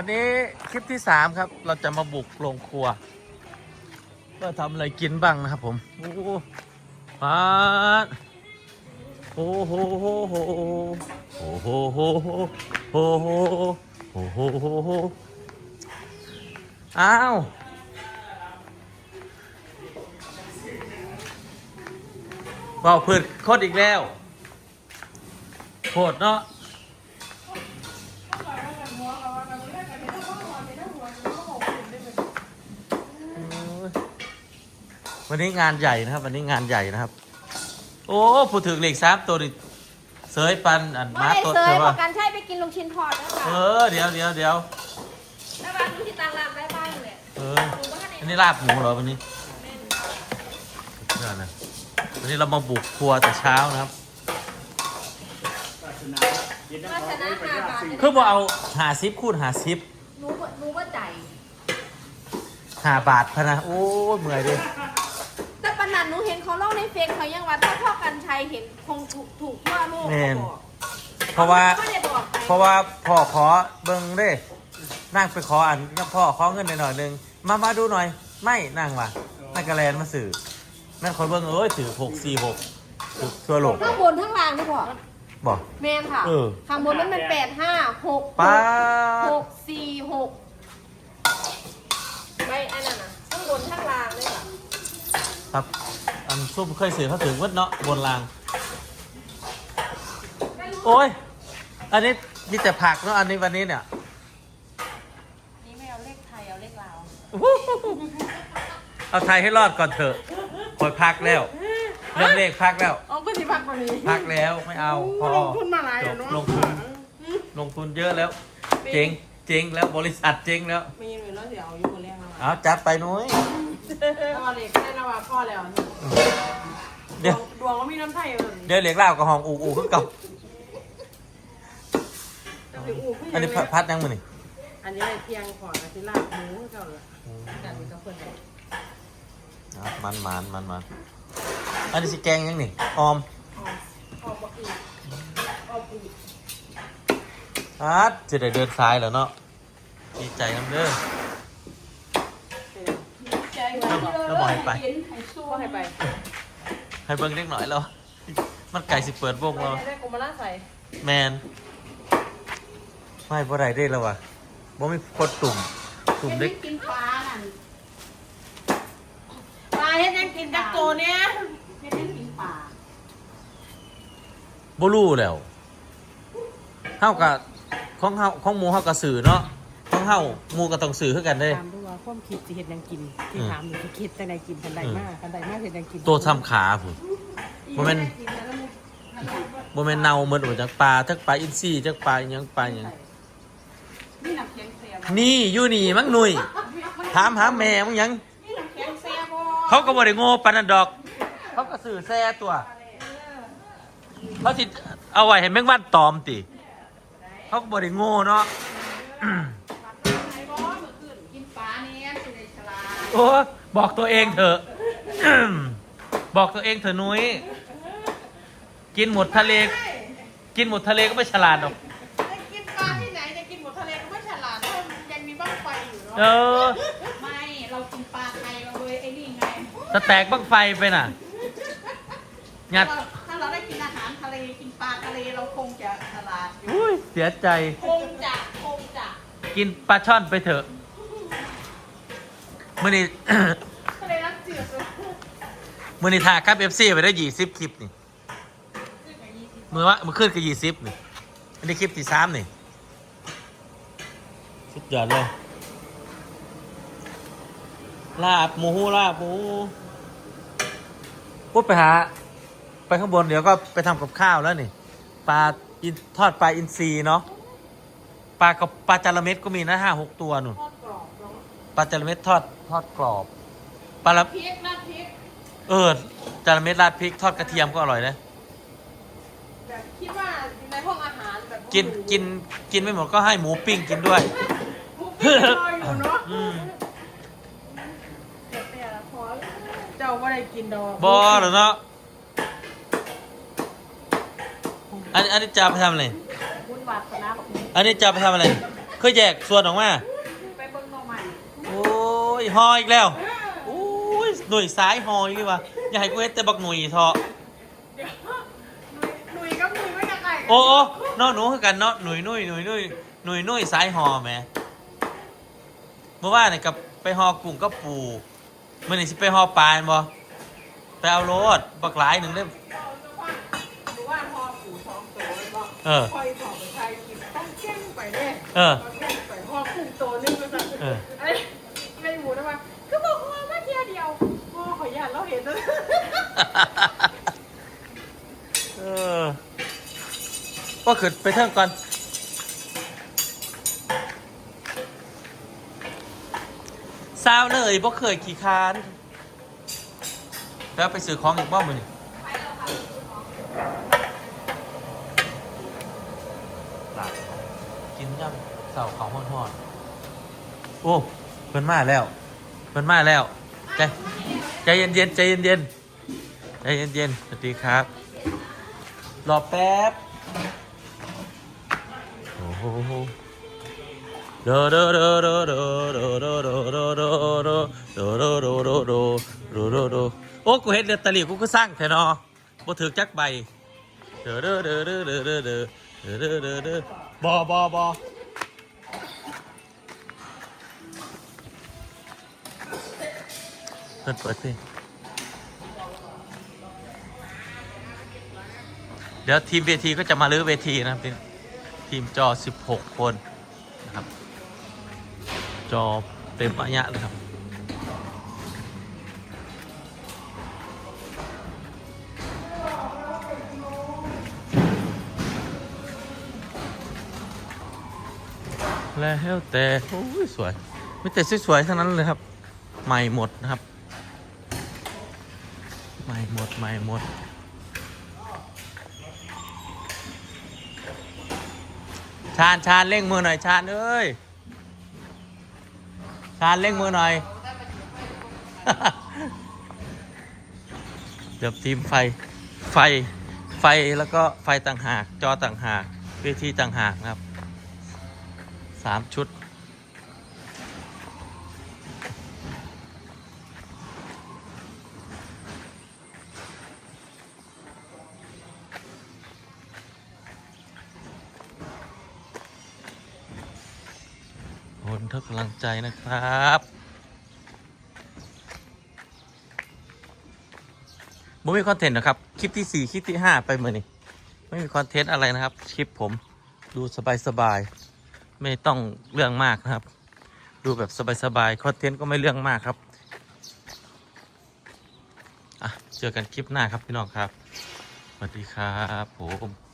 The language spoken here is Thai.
วันนี้คลิปที่สามครับ เราจะมาบุกโรงครัวว่าทำอะไรกินบ้างนะครับผม โอ้โหปาดโอ้โหโหโหโอ้โหโหโหโหโหโอ้โหโหโหอ้าวเบาพืชโคตรอีกแล้วโคตรเนาะ วันนี้งานใหญ่นะครับ วันนี้งานใหญ่นะครับ โอ้พูดถึงเหล็กสามตัวดิเสยปันอันไม่มาได้ตัวเซเธยอพอว่ากันใช่ไปกินลูกชิ้นทอดแล้วค่ะเออเดี๋ยวเดี๋ยวเดี๋ยวแล้วบ้านดูที่ตารางได้บ้างเลยเอออันนี้ลาบหมูเหรอวันนี้เดี๋ยวนะวันนี้เรามาบุกครัวแต่เช้านะครับมาชนะห้าบาทคือว่าเอาหาซิปคูณหาซิปหนูหนูว่าใจหาบาทพะนะโอ้ยเมื่อยดิแต่ป นันหนูเห็นเขาเล่าในเฟซเขายังว่าถ้าพ่อกันชัยเห็นคงถูกถูกทั่วโลกเขาบอกเพราะว่าไม่ได้บอกไปเพราะว่าพ่อขอเบิ้งเด้นั่งไปขออันแล้วพ่อขอเงินหน่อยๆหนึงมามาดูหน่อย ไม่นั่งว่ะนั่งกระแลนมาสื่อนั่นคนเบิ้งเอ้ยถือหกสี่หกทั่วโลกข้างบนข้างล่างนี่พ่อบอก แมนค่ะเออ ข้างบนนั้นมันแปดห้าหกป้าดหกสี่หกไม่อันนั้นนะข้างบนข้างล่างเลย ค่ะครับ อันซุ่มเคยสื่อเขาถึงวัดเนาะบนราง โอ้ย อันนี้มีแต่ผักเนาะอันนี้วันนี้เนี่ยนี่ไม่เอาเลขไทยเอาเลขลาวเอาไทยให้รอดก่อนเถอะปล่อยพักแล้วเรื่องเลขพักแล้วเอาก็สิพักกว่านี้พักแล้วไม่เอาพอลงทุนมาหลายจแล้วบเนาะลงทุนลงทุนเยอะแล้ว เจ๊งเจ๊งแล้วบริษัทเจ๊งแล้ว มีเงินแล้วเดี๋ยวเอาอยู่คนแรกมาเอาจัดไปนุ้ย ถ้าเอาเด็กได้แล้วว่าพ่อแล้วเดี๋ยวดวงว่ามีน้ำไทยเลยเดี๋ยวเหลียงเหล้ากับห้องอูอูคือเก่าจะไปอู้อันนี้พัดยังมือนี่อันนี้เพียงขอนะที่ลาบหมูเก่าเลยกันกับคนไหนครับมันมันมันมันอันนี้สิแกงยังนี่ออมออกมาอีกออกอีกฮัดจะได้เดินซ้ายแล้วเนาะดีใจน้ำเด้อ ใจแล้วบอกแล้วบอกให้ไป สู้ให้ไปให้เบิ่งเล็กหน่อยแล้วมันไก่สิเปิดวงแล้วได้กุมาล่าใส่แมนไม่บ่ได้ได้แล้ววะบ่มีคนตุ่ม ตุ่มเด็กกินปลานั่นปลาเฮ็ดยังกินจักโตเนี่ยไม่ได้กินปลาบ่รู้แล้วเฮากับของเฮาของหมูเฮากับสื่อเนาะของเฮาหมูก็ต้องสื่อคือกันเด้ถามดูว่า ความคิดสิเฮ็ดยังกินที่ถามอยู่ที่คิดแต่ไหนกินกันใดมากกันใดมากเฮ็ดยังกินตัวทำขาพุ่นบ่แม่นบ่แม่นเน่าเหมือนออกจากปลาจักปลาอินทรีจักปลาอิหยังปลาอิหยังนี่น้ำแข็งเสียบนี่อยู่นี่มั้งหนุ่ยถามหาแม่มึงหยัง นี่น้ำแข็งเสียบเขาก็บ่ได้โง่ปานนั้นดอก เขาก็สื่อแซ่ตัว เขาสิเอาไว้ให้แมงวันตอมติ เขาก็บ่ได้โง่เนาะ โอ้บอกตัวเองเถอะ บอกตัวเองเถอะนุ้ย กินหมดทะเล กินหมดทะเลก็ไม่ฉลาดหรอก จะกินปลาที่ไหนจะกินหมดทะเลก็ไม่ฉลาดเพราะมันยังมีบ้างไฟอยู่เนาะเออไม่ เรากินปลาไทยเราเลยไอ้นี่ไงสแตกบังไฟไปน่ะยัดถ้าเราได้กินอาหารทะเลกินปลาทะเลเราคงจะฉลาดอยู่อุ้ยเสียใจ คงจะคงจะกินปลาช่อนไปเถอะ มื่อนี้ทะเลน้ำจืดเลยมื่อนี้ถ่ายครับเอฟซีไปได้ยี่สิบคลิปนี่มือว่ามือขึ้นก็ยี่สิบนี่อันนี้คลิปที่สามนี่สุดยอดเลย ลาบหมูลาบหมูปุ๊บไปหา ไปข้างบนเดี๋ยวก็ไปทำกับข้าวแล้วนี่ปลาอินทอดปลาอินทรีเนาะปลากับปลาจาระเม็ดก็มีนะห้าหกตัวนู่นทอดกรอบเนาะปลาจาระเม็ดทอด ทอดกรอบปลาละพริกราดพริกเออจาระเม็ดราดพริกทอดกระเทียมก็อร่อยนะแบบคิดว่าในห้องอาหารแบบกินกินกินไม่หมดก็ให้หมูปิ้งกินด้วยหมูปิ้งรออยู่เนาะอืมแต่ละพอเจ้าว่าได้กินดอกบอเหรอเนาะอันอันนี้จะเอาไปทำอะไร บุญวัดคณะบอกอันนี้จะเอาไปทำอะไรเเคยแยกส่วนออกมา ไปเบิ่งหน่อใหม่ โอ้ย หออีกแล้วโอ้ยหน่วยซ้ายหออีกเลยวะอย่าให้กูเห็นแต่บักหน่วยเถอะหนุ่ยก็หนุ่ยไม่ยังไงโอ้โอ้เนาะหนูคือกันเนาะหน่วยนุ่ยหน่วยนุ่ยหน่วยนุ่ยซ้ายหอแหมเมื่อวานนี่กับไปหอกุ้งก็ปูมื่อนี่สิไปหอปลาแม่นบ่ไปเอารถบักหลายหนึ่งเล่มดูว่าพอปู่ท้องโตเลยบอกเออ คอยสอบไปใครกินต้องแก้งไปเด้เออ ต้องแก้งไปพ่อกุ้งโตนึงมาสั่งเออ เออก็ขึ้นไปเทิงก่อนซาวเลยบ่เคยขี่คาน แล้วไปซื้อของอีกบ้างมือนี่กินยำเสาของหอนโอ้เพิ่นมาแล้วเพิ่นมาแล้ว ใจใจเย็นๆใจเย็นๆ ใจเย็นๆสวัสดีครับ รอแป๊บ โอ้โหโดโดโดโดโดโดโดโดโดโดโดโดโดโดโดโดโดโดโดโอ้กูเห็นเดือดตะหลิวกูก็สร้างแทนอบ่ถือจักใบเดอเดอเดอเดอเดอเดอเดอเดอเดอเดอบอบอบอเปิดเปิดสิ เดี๋ยวทีมเวทีก็จะมาลื้อเวทีนะครับทีมจอ 16 คนนะครับ จอเต็มระยะเลยครับแล้วแต่โอ้ยสวยไม่แต่สวยๆทั้งนั้นเลยครับ ใหม่หมดนะครับ ใหม่หมด ใหม่หมด ชาญชาญเร่งมือหน่อยชาญเอ้ยชาญเร่งมือหน่อยเดี๋ยวทีมไฟไฟไฟแล้วก็ไฟต่างหากจอต่างหากเวทีต่างหากนะครับสามชุด นทุกกำลังใจนะครับ ไม่มีคอนเทนต์นะครับ คลิปที่ 4 คลิปที่ 5 ไปเหมือนนี่ไม่มีคอนเทนต์อะไรนะครับ คลิปผมดูสบายๆ ไม่ต้องเรื่องมากนะครับ ดูแบบสบายๆ คอนเทนต์ก็ไม่เรื่องมากครับ อะ เจอกันคลิปหน้าครับพี่น้องครับ สวัสดีครับผม